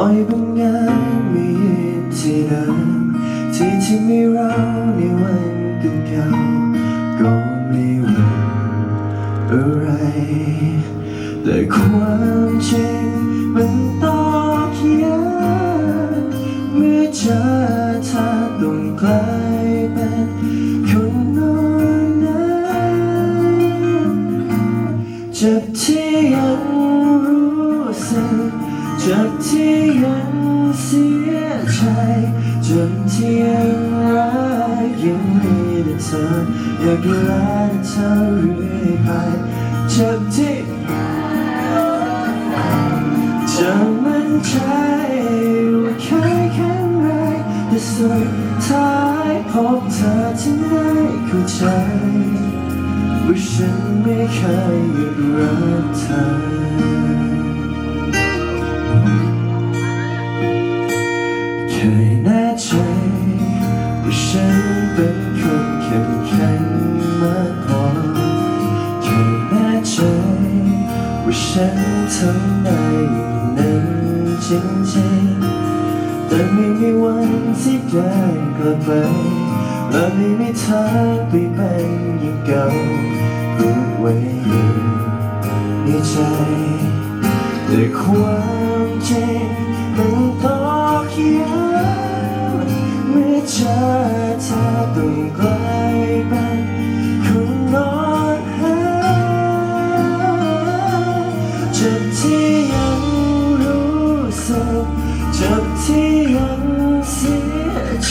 อยบางงานมีที่เดิมที่ที่มีเราในวันเก่าๆก็ไม่ว่าอะไร แต่ความจริงมันต่อเขียนเมื่อเจอเธอต้องกลายเป็นคนน้อนั้นเจากที่ยังรู้สึก จากที่ ยังเสียใจจ็บที่ยังรักยังมีแต่เธออยากดูแลเธอเรื่อยไปเจ็บที่จะมั่นใจว่าเคยแข็งแรงแต่สุดท้ายพบเธอที่ไหนเข้าใจว่าฉันไม่เคยหยุดรักเธอ เป็นคนเข้มแข็งมากพอเคยแน่ใจว่าฉันทำได้อย่างนั้นจริงๆแต่ไม่มีวันที่ได้กลับไปและไม่มีทางไปเป็นอย่างเก่าพูดไว้ในใจแต่ความ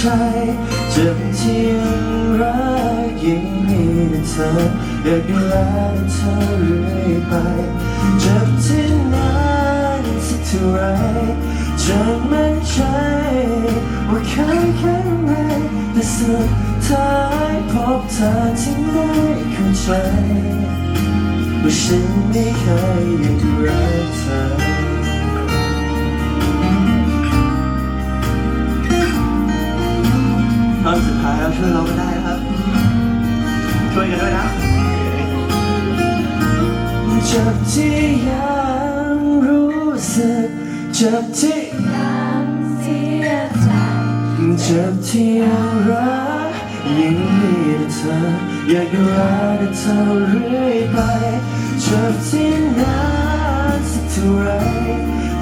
ใจเจ็บที่ยังรักยังมีเธออยากดูแลเธอเรื่อยไปเจ็บที่นานสักเท่าไรจนมั่นใจว่าเคยแข็งแรงแต่สุดท้ายพบเธอที่ไหนเข้าใจว่าฉันไม่เคยหยุดรักเธอ อนสุดท้ายแล้วช่วยเราก็ได้นะครับ ช่วยกันด้วยนะเจ็บที่ยังรู้สึกเจ็บที่ยังเสียใจเจ็บที่ยังรักยังมีแต่เธออยากดูแลแต่เธอเรื่อยไปเจ็บที่นานสักเท่าไร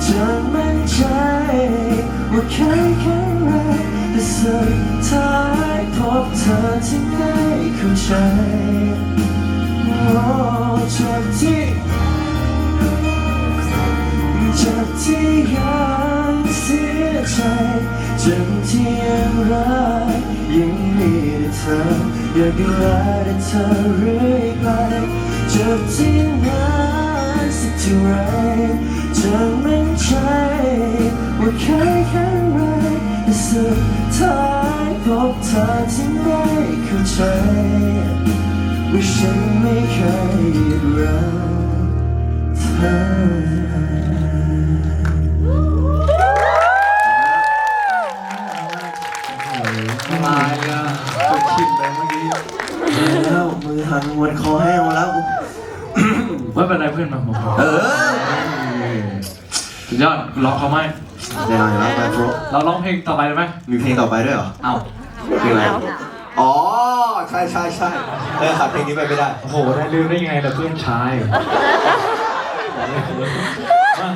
จนมั่นใจว่าเคยแข็งแรงแต่สุดท้าย บเธอที่ไหนเข้าใจโอ้จบที่จ็บที่ยังเสียใจจ็บที่ยังรักยังมีแต่เธออยากดูแลแต่เธอเรื่อยไปจ็บที่นานสักเท่าไรจนมั่นใจว่าเคยแข็งแรแต่สุดท้าย บเธอที่ไหนเข้าใจ ว่าฉันไม่เคยหยุดรักเธอตายอะไปชิมไปเมื่อกี้แล้วมือหันมวนคอแห้งหมดแล้ว ไม่เป็นไรเพื่อนมาบอกเออสุดยอดร้องเขาไหม เดี๋ยวนะไปโปรเราร้องเพลงต่อไปเลยไหมมีเพลงต่อไปด้วยเหรอเอาเพลงอะไรอ๋อใช่ใช่ใช่เออขาดเพลงนี้ไปไม่ได้ โอ้โหได้ลืมได้ยังไงล่ะเพื่อนชายมา